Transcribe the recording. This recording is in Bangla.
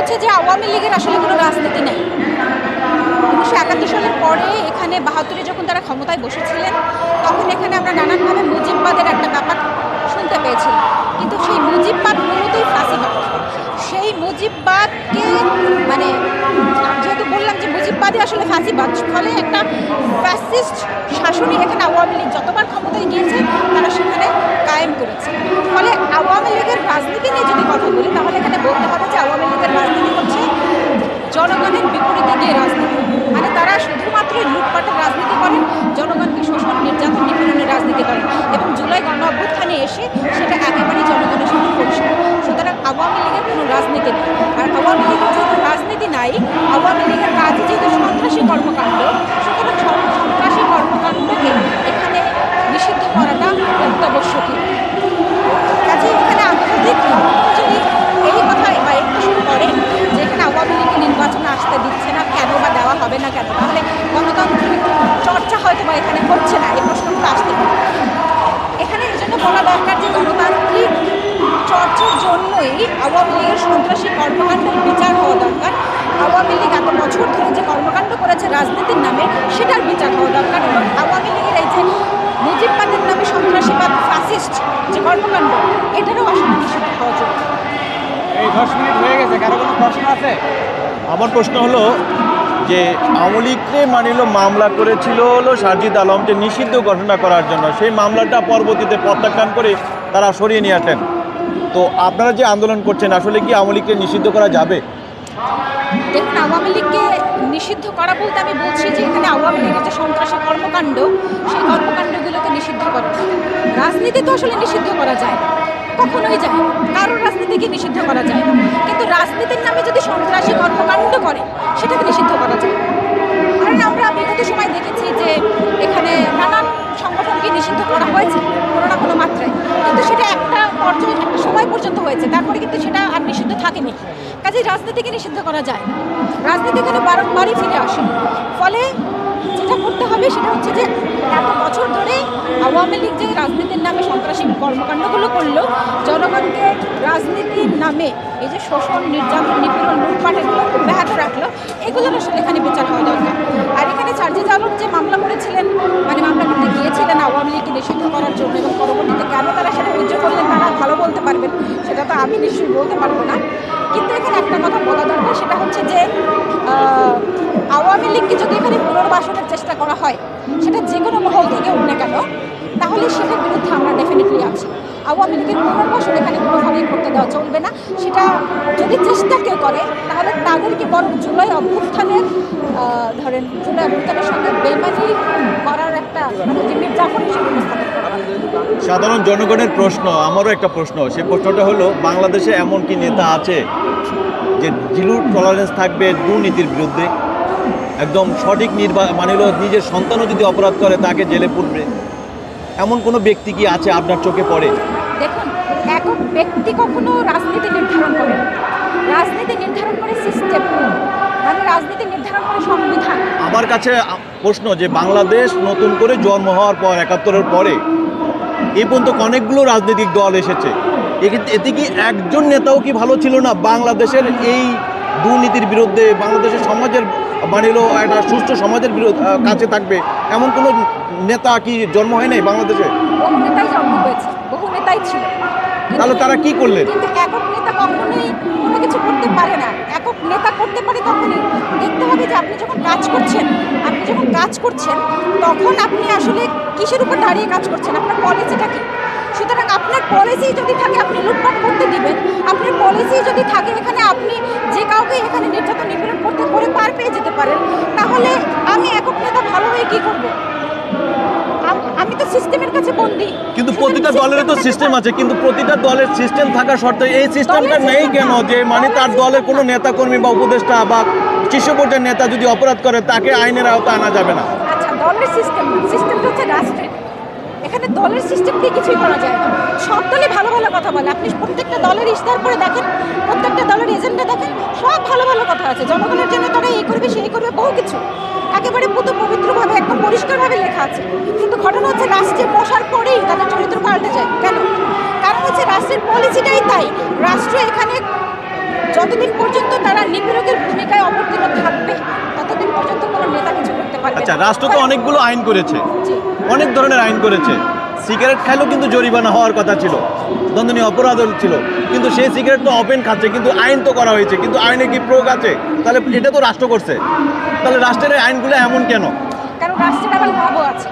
হচ্ছে যে আওয়ামী লীগের আসলে কোনো রাজনীতি নেই। উনিশশো একাত্তর সালের পরে এখানে বাহাত্তরে যখন তারা ক্ষমতায় বসেছিলেন, তখন এখানে আমরা নানানভাবে মুজিববাদের একটা ব্যাপার শুনতে পেয়েছিলাম কিন্তু সেই মুজিববাদ মূলতই ফাঁসিবাদ সেই মুজিববাদকে মানে যেহেতু বললাম মুজিববাদই আসলে ফাঁসিবাদ ফলে একটা ফ্যাসিস্ট শাসনই এখানে আওয়ামী লীগ যতবার ক্ষমতায় গিয়েছে, তারা সেখানে কায়েম করেছে। ফলে আওয়ামী লীগের রাজনীতি নিয়ে যদি কথা বলি, তাহলে এখানে বলতে হবে যে আওয়ামী লীগের রাজনীতি হচ্ছে জনগণের বিপরীতে গিয়ে রাজনীতি। মানে তারা শুধুমাত্র লুটপাটের রাজনীতি করেন, জনগণকে শোষণ, নির্যাতন, নিপীড়নের রাজনীতি করেন এবং জুলাই গণ অভ্যুত্থানে এসে সেটা একেবারেই জনগণের সাথে পরিষ্কার। সুতরাং আওয়ামী লীগের কোনো রাজনীতি নেই। আর আওয়ামী লীগের যেহেতু রাজনীতি নাই, আওয়ামী লীগের কাজে যেহেতু সন্ত্রাসী কর্মকাণ্ড, সুতরাং সন্ত্রাসী কর্মকাণ্ডকে এখানে নিষিদ্ধ করাটা অত্যাবশ্যকীয়। কাজে এখানে আন্তর্জাতিক যদি এই কথা প্রশ্ন করেন যে এখানে আওয়ামী লীগকে নির্বাচনে আসতে দিচ্ছে না, কেন বা দেওয়া হবে না কেন? তাহলে গণতান্ত্রিক চর্চা হয়তো বা এখানে হচ্ছে না, এই প্রশ্নগুলো আসতে পারে। এখানে এই জন্য বলা দরকার যে গণতান্ত্রিক চর্চার জন্যই আওয়ামী লীগের সন্ত্রাসী কর্মকাণ্ডের বিচার হওয়া দরকার আওয়ামী লীগ এত বছর ধরে যে কর্মকাণ্ড করেছে রাজনীতির নামে সেটার বিচার হওয়া দরকার। এবং আওয়ামী লীগের এই যে মুজিববাদের নামে সন্ত্রাসীবাদ ফাসিস্ট যে কর্মকাণ্ড এটারও আসলে নিষিদ্ধ হওয়া জরুরি। এই দশ মিনিট হয়ে গেছে কারও কোনো প্রশ্ন আছে? আমার প্রশ্ন হলো যে আওয়ামী লীগকে মানিল মামলা করেছিল হলো সাজিদ আলমকে নিষিদ্ধ ঘোষণা করার জন্য। সেই মামলাটা পরবর্তীতে প্রত্যাখ্যান করে তারা সরিয়ে নিয়ে আসলেন। তো আপনারা যে আন্দোলন করছেন আসলে কি আওয়ামী লীগকে নিষিদ্ধ করা যাবে? দেখুন আওয়ামী লীগকে নিষিদ্ধ করা বলতে আমি বলছি যে এখানে আওয়ামী লীগের যে সন্ত্রাসী কর্মকাণ্ড, সেই কর্মকাণ্ডগুলোকে নিষিদ্ধ করা রাজনীতি তো আসলে নিষিদ্ধ করা যায়। কখনোই যায়। কারোর রাজনীতিকে নিষিদ্ধ করা যায় না। কিন্তু রাজনীতির নামে যদি সন্ত্রাসী কর্মকাণ্ড করে, সেটাকে নিষিদ্ধ করা যায় কারণ আমরা বিগত সময় দেখেছি যে এখানে নানান সংগঠনকে নিষিদ্ধ করা হয়েছে, কোনো না কোনো মাত্রায় কিন্তু সেটা একটা পর্যায়ে, একটা সময় পর্যন্ত হয়েছে, তারপরে কিন্তু সেটা আর নিষিদ্ধ থাকেনি। কাজেই রাজনীতিকে নিষিদ্ধ করা যায়। রাজনীতি এখানে বারংবারই ফিরে আসে ফলে যেটা করতে হবে সেটা হচ্ছে যে, এত বছর ধরে আওয়ামী লীগ যে রাজনীতির নামে সন্ত্রাসী কর্মকাণ্ডগুলো করল, জনগণকে রাজনীতির নামে এই যে শোষণ, নির্যাতন, নিপীড়ন, লুটপাট এগুলো ব্যাহত রাখল এগুলোর আসলে এখানে বিচার হওয়া দরকার। আর এখানে সার্জিদ আলম যে মামলা করেছিলেন মানে মামলা করতে গিয়েছিলেন আওয়ামী লীগকে নিষিদ্ধ করার জন্য এবং পরবর্তীতে কেন তারা সেটা উজ্জ্ব করলেন তারা ভালো বলতে পারবেন, সেটা তো আমি নিশ্চয়ই বলতে পারব না কিন্তু এখানে একটা কথা বলা দরকার, সেটা হচ্ছে যে আওয়ামী লীগকে যদি এখানে পুনর্বাসনের চেষ্টা করা হয়, সেটা যে কোনো মহল থেকে হোক না কেন, তাহলে সেটার বিরুদ্ধে আমরা ডেফিনেটলি আছি আওয়ামী লীগের পুনর্বাসন এখানে কোনোভাবেই করতে দেওয়া চলবে না সেটা যদি চেষ্টা কেউ করে, তাহলে তাদেরকে বরং জুলাই অভ্যুত্থানের ধরেন জুলাই অভ্যুত্থানের সঙ্গে বেমানি করার একটা মানে যে হিসেবে উপস্থাপন। সাধারণ জনগণের প্রশ্ন আমারও একটা প্রশ্ন। সেই প্রশ্নটা হলো বাংলাদেশে এমন কি নেতা আছে যে জিরো টলারেন্স থাকবে দুর্নীতির বিরুদ্ধে? একদম সঠিক নির্বা মানে হলো নিজের সন্তানও যদি অপরাধ করে তাকে জেলে পড়বে এমন কোনো ব্যক্তি কি আছে আপনার চোখে পড়ে? দেখুন একক ব্যক্তি কখনো রাজনীতি নির্ধারণ করে রাজনীতি নির্ধারণ করে সিস্টেম মানে রাজনীতি নির্ধারণ করে সংবিধান। আমার কাছে প্রশ্ন যে বাংলাদেশ নতুন করে জন্ম হওয়ার পর একাত্তরের পরে এই পর্যন্ত অনেকগুলো রাজনৈতিক দল এসেছে। এতে কি একজন নেতাও কি ভালো ছিল না? বাংলাদেশের এই দুর্নীতির বিরুদ্ধে, বাংলাদেশের সমাজের মানে একটা সুস্থ সমাজের বিরুদ্ধে কাছে থাকবে। এমন কোনো নেতা কি জন্ম হয় নাই বাংলাদেশে? বহু নেতাই ছিল। তাহলে তারা কি করলেন? কিন্তু একক নেতা কোনো কিছু করতে পারে না। একক নেতা করতে দেখতে হবে যে আপনি যখন কাজ করছেন, আপনি যখন কাজ করছেন, তখন আপনি আসলে কিসের উপর দাঁড়িয়ে কাজ করছেন? আপনার আপনার পলিসি যদি থাকে, আপনি করতে যদি এখানে আপনি যে কাউকে এখানে নির্যাতন নিপীড়ন করতে, করে পার পেয়ে যেতে পারেন তাহলে আমি একক নেতা ভালো হয়ে কী করব আম- আমি তো সিস্টেমের কাছে বন্দি। কিন্তু প্রতিটা দলেরও তো সিস্টেম আছে কিন্তু প্রতিটা দলের সিস্টেম থাকা সত্ত্বেও এই সিস্টেমটা নেই কেন? যে মানে তার দলের কোনো নেতাকর্মী বা উপদেষ্টা বা শীর্ষ পর্যায়ের নেতা যদি অপরাধ করে তাকে আইনের আওতায় আনা যাবে না। আচ্ছা দলের সিস্টেম সিস্টেমটা হচ্ছে রাষ্ট্রের। এখানে দলের সিস্টেম দিয়ে কিছুই করা যায় না। সব দলে ভালো ভালো কথা বলে। আপনি প্রত্যেকটা দলের ইশতেহার করে দেখেন প্রত্যেকটা দলের এজেন্ডা দেখেন সব ভালো ভালো কথা আছে। জনগণের জন্য তারা এই করবে সেই করবে বহু কিছু। একেবারে পুত পবিত্রভাবে একদম পরিষ্কারভাবে লেখা আছে কিন্তু ঘটনা হচ্ছে রাষ্ট্রে বসার পরেই তাদের চরিত্র পাল্টে যায় কেন কারণ হচ্ছে রাষ্ট্রের পলিসিটাই তাই রাষ্ট্র এখানে যতদিন পর্যন্ত তারা নিপীড়কের ভূমিকায় অবতীর্ণ থাকবে ততদিন পর্যন্ত কোনো নেতা কিছু করতে পারবে আচ্ছা রাষ্ট্র তো অনেকগুলো আইন করেছে। অনেক ধরনের আইন করেছে। সিগারেট খাইলেও কিন্তু জরিমানা হওয়ার কথা ছিল। দণ্ডনীয় অপরাধ ছিল। কিন্তু সেই সিগারেট তো অপেন খাচ্ছে কিন্তু আইন তো করা হয়েছে কিন্তু আইনে কি প্রয়োগ আছে? তাহলে এটা তো রাষ্ট্র করছে। তাহলে রাষ্ট্রের আইনগুলো এমন কেন? কারণ রাষ্ট্রের আবার লাভও আছে।